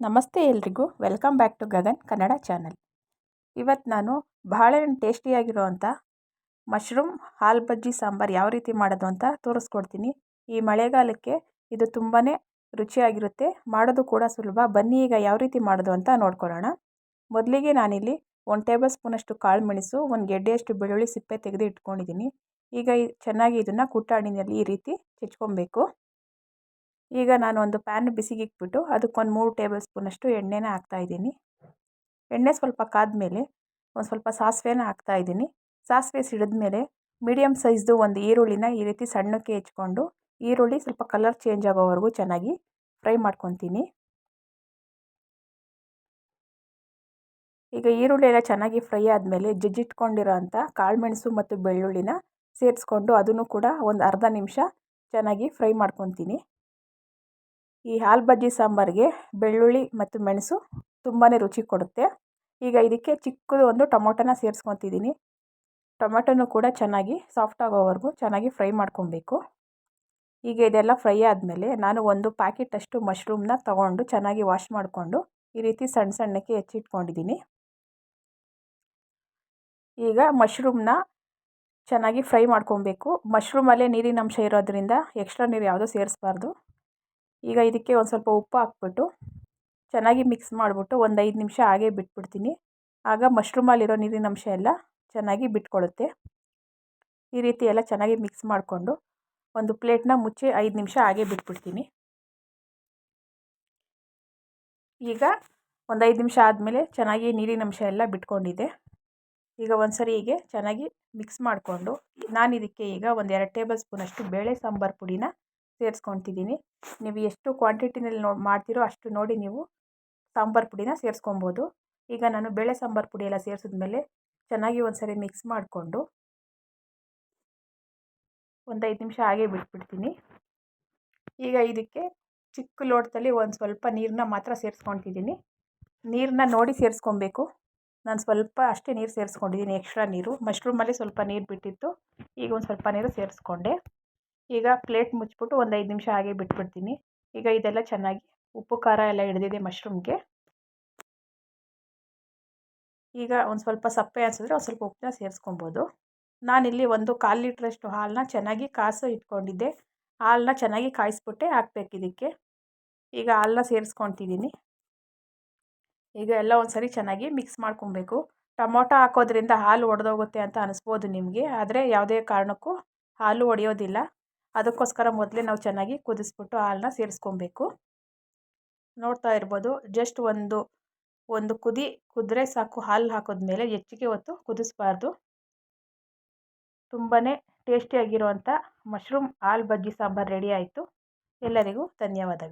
ನಮಸ್ತೆ ಎಲ್ರಿಗೂ. Welcome back to Gagan Kannada channel. ಇವತ್ತು ನಾನು ಬಹಳ ಟೇಸ್ಟಿಯಾಗಿರುವಂಥ ಮಶ್ರೂಮ್, ಹಾಲು ಬಜ್ಜಿ, ಸಾಂಬಾರು ಯಾವ ರೀತಿ ಮಾಡೋದು ಅಂತ ತೋರಿಸ್ಕೊಡ್ತೀನಿ. ಈ ಮಳೆಗಾಲಕ್ಕೆ ಇದು ತುಂಬಾ ರುಚಿಯಾಗಿರುತ್ತೆ. ಮಾಡೋದು ಕೂಡ ಸುಲಭ. ಬನ್ನಿ ಈಗ ಯಾವ ರೀತಿ ಮಾಡೋದು ಅಂತ ನೋಡ್ಕೊಳ್ಳೋಣ. ಮೊದಲಿಗೆ ನಾನಿಲ್ಲಿ ಒಂದು ಟೇಬಲ್ ಸ್ಪೂನಷ್ಟು ಕಾಳು ಮೆಣಸು, ಒಂದು ಗೆಡ್ಡೆಯಷ್ಟು ಬೆಳ್ಳುಳ್ಳಿ ಸಿಪ್ಪೆ ತೆಗೆದು ಇಟ್ಕೊಂಡಿದ್ದೀನಿ ಈಗ ಚೆನ್ನಾಗಿ ಇದನ್ನು ಕುಟ್ಟಾಣಿನಲ್ಲಿ ಈ ರೀತಿ ಹೆಚ್ಕೊಬೇಕು ಈಗ ನಾನು ಒಂದು ಪ್ಯಾನ್ ಬಿಸಿಗೆ ಇಕ್ಬಿಟ್ಟು ಅದಕ್ಕೊಂದು ಮೂರು ಟೇಬಲ್ ಸ್ಪೂನಷ್ಟು ಎಣ್ಣೆನ ಹಾಕ್ತಾಯಿದ್ದೀನಿ ಎಣ್ಣೆ ಸ್ವಲ್ಪ ಕಾದ್ಮೇಲೆ ಒಂದು ಸ್ವಲ್ಪ ಸಾಸಿವೆನ ಹಾಕ್ತಾಯಿದ್ದೀನಿ ಸಾಸಿವೆ ಸಿಡಿದ್ಮೇಲೆ ಮೀಡಿಯಮ್ ಸೈಜ್ದು ಒಂದು ಈರುಳ್ಳಿನ ಈ ರೀತಿ ಸಣ್ಣಕ್ಕೆ ಹೆಚ್ಕೊಂಡು ಈರುಳ್ಳಿ ಸ್ವಲ್ಪ ಕಲರ್ ಚೇಂಜ್ ಆಗೋವರೆಗೂ ಚೆನ್ನಾಗಿ ಫ್ರೈ ಮಾಡ್ಕೊತೀನಿ. ಈಗ ಈರುಳ್ಳಿ ಎಲ್ಲ ಚೆನ್ನಾಗಿ ಫ್ರೈ ಆದಮೇಲೆ ಜಜ್ಜಿಟ್ಕೊಂಡಿರೋ ಅಂಥ ಕಾಳುಮೆಣಸು ಮತ್ತು ಬೆಳ್ಳುಳ್ಳಿನ ಸೇರಿಸ್ಕೊಂಡು ಅದನ್ನು ಕೂಡ ಒಂದು ಅರ್ಧ ನಿಮಿಷ ಚೆನ್ನಾಗಿ ಫ್ರೈ ಮಾಡ್ಕೊತೀನಿ. ಈ ಹಾಲು ಬಜ್ಜಿ ಸಾಂಬಾರಿಗೆ ಬೆಳ್ಳುಳ್ಳಿ ಮತ್ತು ಮೆಣಸು ತುಂಬಾ ರುಚಿ ಕೊಡುತ್ತೆ. ಈಗ ಇದಕ್ಕೆ ಚಿಕ್ಕದು ಒಂದು ಟೊಮೊಟೊನ ಸೇರಿಸ್ಕೊತಿದ್ದೀನಿ ಟೊಮೆಟೊನೂ ಕೂಡ ಚೆನ್ನಾಗಿ ಸಾಫ್ಟ್ ಆಗೋವರೆಗೂ ಚೆನ್ನಾಗಿ ಫ್ರೈ ಮಾಡ್ಕೊಬೇಕು. ಈಗ ಇದೆಲ್ಲ ಫ್ರೈ ಆದಮೇಲೆ ನಾನು ಒಂದು ಪ್ಯಾಕೆಟಷ್ಟು ಮಶ್ರೂಮ್ನ ತೊಗೊಂಡು ಚೆನ್ನಾಗಿ ವಾಶ್ ಮಾಡಿಕೊಂಡು ಈ ರೀತಿ ಸಣ್ಣ ಸಣ್ಣಕ್ಕೆ ಹೆಚ್ಚಿಟ್ಕೊಂಡಿದ್ದೀನಿ ಈಗ ಮಶ್ರೂಮ್ನ ಚೆನ್ನಾಗಿ ಫ್ರೈ ಮಾಡ್ಕೊಬೇಕು. ಮಶ್ರೂಮಲ್ಲೇ ನೀರಿನಂಶ ಇರೋದ್ರಿಂದ ಎಕ್ಸ್ಟ್ರಾ ನೀರು ಯಾವುದೂ ಸೇರಿಸ್ಬಾರ್ದು. ಈಗ ಇದಕ್ಕೆ ಒಂದು ಸ್ವಲ್ಪ ಉಪ್ಪು ಹಾಕ್ಬಿಟ್ಟು ಚೆನ್ನಾಗಿ ಮಿಕ್ಸ್ ಮಾಡಿಬಿಟ್ಟು ಒಂದು ಐದು ನಿಮಿಷ ಹಾಗೆ ಬಿಟ್ಬಿಡ್ತೀನಿ. ಆಗ ಮಶ್ರೂಮಲ್ಲಿರೋ ನೀರಿನ ಅಂಶ ಎಲ್ಲ ಚೆನ್ನಾಗಿ ಬಿಟ್ಕೊಳ್ಳುತ್ತೆ ಈ ರೀತಿ ಎಲ್ಲ ಚೆನ್ನಾಗಿ ಮಿಕ್ಸ್ ಮಾಡಿಕೊಂಡು ಒಂದು ಪ್ಲೇಟ್ನ ಮುಚ್ಚಿ ಐದು ನಿಮಿಷ ಹಾಗೆ ಬಿಟ್ಬಿಡ್ತೀನಿ. ಈಗ ಒಂದು ಐದು ನಿಮಿಷ ಆದಮೇಲೆ ಚೆನ್ನಾಗಿ ನೀರಿನ ಅಂಶ ಎಲ್ಲ ಬಿಟ್ಕೊಂಡಿದೆ. ಈಗ ಒಂದು ಸರಿ ಹೀಗೆ ಚೆನ್ನಾಗಿ ಮಿಕ್ಸ್ ಮಾಡಿಕೊಂಡು ನಾನು ಇದಕ್ಕೆ ಈಗ ಒಂದು ಎರಡು ಟೇಬಲ್ ಸ್ಪೂನಷ್ಟು ಬೇಳೆ ಸಾಂಬಾರು ಪುಡಿನ ಸೇರಿಸ್ಕೊತಿದ್ದೀನಿ. ನೀವು ಎಷ್ಟು ಕ್ವಾಂಟಿಟಿನಲ್ಲಿ ನೋ, ಮಾಡ್ತೀರೋ ಅಷ್ಟು ನೋಡಿ ನೀವು ಸಾಂಬಾರು ಪುಡಿನ ಸೇರಿಸ್ಕೊಬೋದು. ಈಗ ನಾನು ಬೇಳೆ ಸಾಂಬಾರು ಪುಡಿ ಎಲ್ಲ ಸೇರಿಸಿದ್ಮೇಲೆ ಚೆನ್ನಾಗಿ ಒಂದು ಸರಿ ಮಿಕ್ಸ್ ಮಾಡಿಕೊಂಡು ಒಂದು ಐದು ನಿಮಿಷ ಹಾಗೆ ಬಿಟ್ಬಿಡ್ತೀನಿ. ಈಗ ಇದಕ್ಕೆ ಚಿಕ್ಕ ಲೋಟದಲ್ಲಿ ಒಂದು ಸ್ವಲ್ಪ ನೀರನ್ನ ಮಾತ್ರ ಸೇರಿಸ್ಕೊತಿದ್ದೀನಿ. ನೀರನ್ನ ನೋಡಿ ಸೇರಿಸ್ಕೊಬೇಕು. ನಾನು ಸ್ವಲ್ಪ ಅಷ್ಟೇ ನೀರು ಸೇರಿಸ್ಕೊಂಡಿದ್ದೀನಿ, ಎಕ್ಸ್ಟ್ರಾ ನೀರು. ಮಶ್ರೂಮಲ್ಲಿ ಸ್ವಲ್ಪ ನೀರು ಬಿಟ್ಟಿತ್ತು. ಈಗ ಒಂದು ಸ್ವಲ್ಪ ನೀರು ಸೇರಿಸ್ಕೊಂಡೆ. ಈಗ ಪ್ಲೇಟ್ ಮುಚ್ಚಿಬಿಟ್ಟು ಒಂದು ಐದು ನಿಮಿಷ ಹಾಗೆ ಬಿಟ್ಬಿಡ್ತೀನಿ. ಈಗ ಇದೆಲ್ಲ ಚೆನ್ನಾಗಿ ಉಪ್ಪು, ಖಾರ ಎಲ್ಲ ಹಿಡಿದಿದೆ ಮಶ್ರೂಮ್ಗೆ. ಈಗ ಒಂದು ಸ್ವಲ್ಪ ಸಪ್ಪೆ ಅನಿಸಿದ್ರೆ ಒಂದು ಸ್ವಲ್ಪ ಉಪ್ಪನ್ನ ಸೇರಿಸ್ಕೊಬೋದು. ನಾನಿಲ್ಲಿ ಒಂದು ಕಾಲು ಲೀಟ್ರಷ್ಟು ಹಾಲನ್ನ ಚೆನ್ನಾಗಿ ಕಾಸು ಇಟ್ಕೊಂಡಿದ್ದೆ. ಹಾಲನ್ನ ಚೆನ್ನಾಗಿ ಕಾಯಿಸ್ಬಿಟ್ಟೆ ಹಾಕ್ಬೇಕು ಇದಕ್ಕೆ. ಈಗ ಹಾಲನ್ನ ಸೇರಿಸ್ಕೊತಿದ್ದೀನಿ ಈಗ ಎಲ್ಲ ಒಂದು ಸರಿ ಚೆನ್ನಾಗಿ ಮಿಕ್ಸ್ ಮಾಡ್ಕೊಬೇಕು. ಟೊಮೊಟೊ ಹಾಕೋದ್ರಿಂದ ಹಾಲು ಒಡೆದೋಗುತ್ತೆ ಅಂತ ಅನಿಸ್ಬೋದು ನಿಮಗೆ. ಆದರೆ ಯಾವುದೇ ಕಾರಣಕ್ಕೂ ಹಾಲು ಒಡೆಯೋದಿಲ್ಲ. ಅದಕ್ಕೋಸ್ಕರ ಮೊದಲೇ ನಾವು ಚೆನ್ನಾಗಿ ಕುದಿಸ್ಬಿಟ್ಟು ಹಾಲನ್ನ ಸೇರಿಸ್ಕೊಬೇಕು. ನೋಡ್ತಾ ಇರ್ಬೋದು ಜಸ್ಟ್ ಒಂದು ಒಂದು ಕುದಿ, ಕುದ್ರೆ ಸಾಕು ಹಾಲು ಹಾಕಿದ್ಮೇಲೆ ಹೆಚ್ಚಿಗೆ ಹೊತ್ತು ಕುದಿಸ್ಬಾರ್ದು. ತುಂಬಾ ಟೇಸ್ಟಿಯಾಗಿರುವಂಥ ಮಶ್ರೂಮ್ ಹಾಲು ಬಜ್ಜಿ ಸಾಂಬಾರು ರೆಡಿ ಆಯಿತು. ಎಲ್ಲರಿಗೂ ಧನ್ಯವಾದಗಳು.